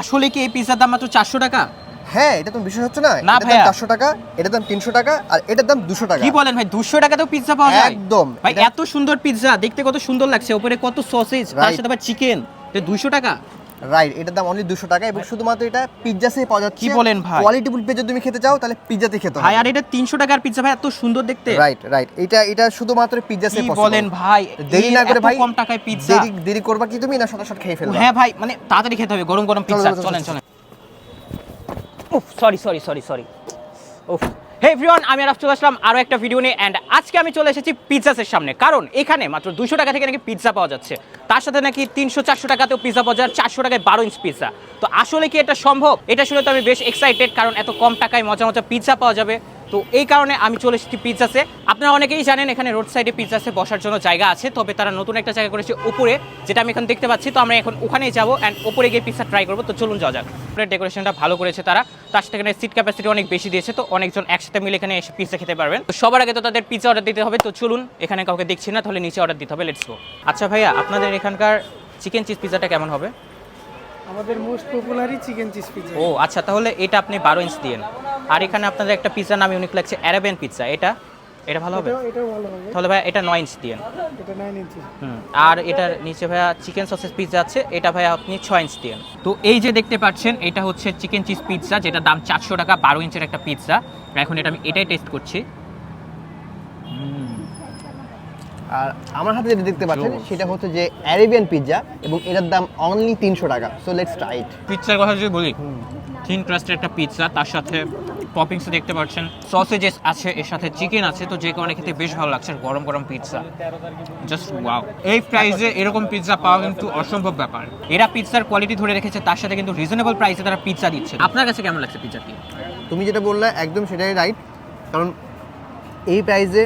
আসলে কি এই পিৎজার দাম মাত্র চারশো টাকা? হ্যাঁ এটা তুমি বিশ্বাস হচ্ছে না। না ভাই চারশো টাকা এটার দাম তিনশো টাকা আর এটার দাম দুশো টাকা। কি বলেন ভাই দুশো টাকাতেও পিৎজা পাওয়া যায়? একদম। ভাই এত সুন্দর পিৎজা দেখতে কত সুন্দর লাগছে। উপরে কত সসেজ তার সাথে আবার চিকেন দুশো টাকা? রাইট এটার দাম অনলি দুশো টাকা এবং শুধুমাত্র এটা পিৎজাসে পাওয়া যাচ্ছে। কি বলেন ভাই? কোয়ালিটিফুল পিৎজা তুমি খেতে চাও তাহলে পিৎজাতে খেতে ভাই আর এটা তিনশো টাকার পিৎজা ভাই এত সুন্দর দেখতে। রাইট রাইট এটা এটা শুধুমাত্র পিৎজাসে কি বলেন ভাই? দেরি না করে ভাই কম টাকায় পিৎজা দেরি দেরি করবা কি তুমি? না শটাশট খেয়ে ফেলবা। হ্যাঁ ভাই মানে তাড়াতাড়ি খেতে হবে গরম গরম চলো, চলেন চলেন। উফ সরি সরি সরি সরি উফ। হে এভরিওয়ান আমি আরফ চলে আসলাম আরও একটা ভিডিও নিয়ে অ্যান্ড আজকে আমি চলে এসেছি পিৎজাসের সামনে। কারণ এখানে মাত্র দুশো টাকা থেকে নাকি পিৎজা পাওয়া যাচ্ছে। তার সাথে নাকি তিনশো, চারশো টাকাতেও পিৎজা পাওয়া যায়, চারশো টাকায় বারো ইঞ্চ পিৎজা তো আসলে কি এটা সম্ভব? এটা শুনে তো আমি বেশ এক্সাইটেড কারণ এত কম টাকায় মজা মজা পিৎজা পাওয়া যাবে। তো এই কারণে আমি চলে এসেছি পিৎজাসে আপনারা অনেকেই জানেন এখানে রোড সাইডে পিৎজাসে বসার জন্য জায়গা আছে তবে তারা নতুন একটা জায়গা করেছে উপরে যেটা আমি এখন দেখতে পাচ্ছি। তো আমরা এখন ওখানেই যাব অ্যান্ড উপরে গিয়ে পিৎজা ট্রাই করব। তো চলুন যাওয়া যাক। ডেকোরেশনটা ভালো করেছে তারা। তার সাথে এখানে সিট ক্যাপাসিটি অনেক বেশি দিয়েছে তো অনেকজন একসাথে মিলে এখানে এসে পিৎজা খেতে পারবেন। তো সবার আগে তো তাদের পিৎজা অর্ডার দিতে হবে। তো চলুন এখানে কাউকে দেখছি না তাহলে নিচে অর্ডার দিতে হবে। লেটস গো আচ্ছা ভাইয়া আপনাদের এখানকার চিকেন চিজ পিৎজাটা কেমন হবে? আমাদের মোস্ট পপুলারই চিকেন চিজ পিৎজা ও আচ্ছা তাহলে এটা আপনি বারো ইঞ্চ দিন আর এখানে আপনাদের একটা পিৎজা নাম ইউনিক লাগছে অ্যারাবিয়ান পিৎজা এটা? এটা ভালো হবে? তাহলে ভাইয়া এটা নয় ইঞ্চ দিন এটা নাইন ইঞ্চি হুম আর এটার নিচে ভাইয়া চিকেন সসেস পিৎজা আছে এটা ভাইয়া আপনি ছয় ইঞ্চ দিন তো এই যে দেখতে পাচ্ছেন এটা হচ্ছে চিকেন চিজ পিৎজা যেটা দাম চারশো টাকা বারো ইঞ্চের একটা পিৎজা এখন এটা আমি এটাই টেস্ট করছি। আর আমার হাতে যেটা দেখতে পাচ্ছেন সেটা হচ্ছে যে অ্যারেবিয়ান পিৎজা এবং এটার দাম অনলি তিনশো টাকা। সো লেটস ট্রাই ইট পিৎজার কথা যদি বলি থিন ক্রাস্টের একটা পিৎজা তার সাথে টপিংস দেখতে পাচ্ছেন। সসেজেস আছে এর সাথে চিকেন আছে তো যে কারণে খেতে বেশ ভালো লাগছে গরম গরম পিৎজা জাস্ট ওয়াও এই প্রাইসে এরকম পিৎজা পাওয়া কিন্তু অসম্ভব ব্যাপার। এরা পিৎজার কোয়ালিটি ধরে রেখেছে তার সাথে কিন্তু রিজনেবল প্রাইসে তারা পিৎজা দিচ্ছে। আপনার কাছে কেমন লাগছে পিৎজাটি তুমি যেটা বললে একদম সেটাই রাইট কারণ এই প্রাইসে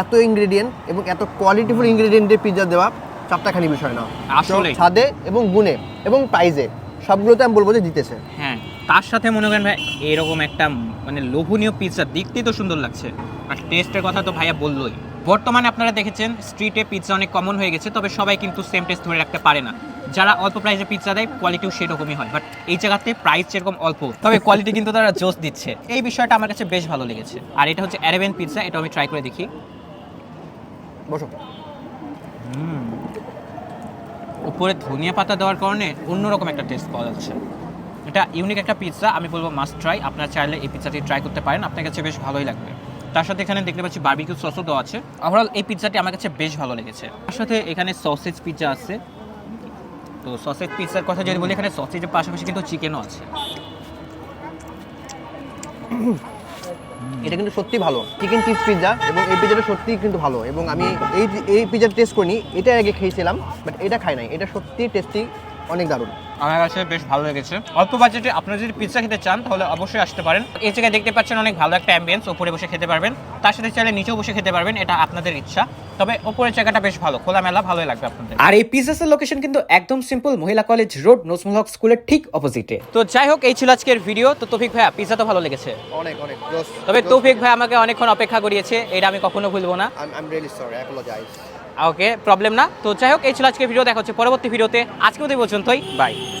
এত ইনগ্রেডিয়েন্ট এবং এত কোয়ালিটিফুল ইনগ্রেডিয়েন্টের পিৎজা দেওয়া চারটাখানি বিষয় না। আসলে ছাদে এবং গুণে এবং প্রাইজে সবগুলোতে আমি বলব যে জিতেছে। হ্যাঁ তার সাথে মনে করেন ভাই, এরকম একটা মানে লোভনীয় পিৎজা দেখতেই তো সুন্দর লাগছে। আর টেস্টের কথা তো ভাইয়া বললোই। বর্তমানে আপনারা দেখেছেন স্ট্রিটে পিৎজা অনেক কমন হয়ে গেছে, তবে সবাই কিন্তু সেম টেস্ট ধরে রাখতে পারে না। যারা অল্প প্রাইসে পিৎজা দেয় কোয়ালিটিও সেরকমই হয়। বাট এই জায়গাতে প্রাইস যেরকম অল্প। তবে কোয়ালিটি কিন্তু তারা জোস দিচ্ছে। এই বিষয়টা আমার কাছে বেশ ভালো লেগেছে। আর এটা হচ্ছে অ্যারেবেন পিৎজা এটা আমি ট্রাই করে দেখি। বসো। উপরে ধনিয়া পাতা দেওয়ার কারণে অন্যরকম একটা টেস্ট পাওয়া যাচ্ছে। এটা ইউনিক একটা পিৎজা আমি বলব মাস্ট ট্রাই আপনারা চাইলে এই পিৎজাটি ট্রাই করতে পারেন। আপনার কাছে বেশ ভালোই লাগবে। তার সাথে এখানে দেখতে পাচ্ছি বার্বিকিউ সসও দেওয়া আছে। ওভারঅল এই পিৎজাটি আমার কাছে বেশ ভালো লেগেছে। তার সাথে এখানে সসেজ পিৎজা আছে। তো সসেজ পিৎজার কথা যদি বলি, এখানে সসেজের পাশাপাশি কিন্তু চিকেনও আছে। এটা কিন্তু সত্যি ভালো। চিকেন চিজ পিৎজা এবং এই পিৎজাটা সত্যি কিন্তু ভালো। এবং আমি এই এই পিৎজাটা টেস্ট করিনি। এটা আগে খেয়েছিলাম বাট এটা খাই নাই। এটা সত্যি টেস্টি অনেক দারুণ। আমার কাছে বেশ ভালো লেগেছে। অল্প বাজেটে আপনারা যদি পিৎজা খেতে চান তাহলে অবশ্যই আসতে পারেন। এই জায়গায় দেখতে পাচ্ছেন অনেক ভালো একটা অ্যাম্বিয়েন্স ওপরে বসে খেতে পারবেন। তার সাথে চাইলে নিচেও বসে খেতে পারবেন এটা আপনাদের ইচ্ছা। তবে ওপরের জায়গাটা বেশ ভালো খোলামেলা ভালোই লাগবে আপনাদের। আর এই পিজাসের লোকেশন কিন্তু একদম সিম্পল মহিলা কলেজ রোড নজমুল হক স্কুলের ঠিক অপোজিটে তো যাই হোক এই ছিল আজকের ভিডিও তো তৌফিক ভাইয়া পিৎজা তো ভালো লেগেছে? অনেক অনেক তবে তৌফিক ভাই আমাকে অনেকক্ষণ অপেক্ষা করিয়েছে এটা আমি কখনো ভুলবো না। I am really sorry apologise okay problem না। তো যাই হোক, এই ছিল আজকে ভিডিও দেখা হচ্ছে পরবর্তী ভিডিওতে আজকে ওদের পর্যন্তই। বাই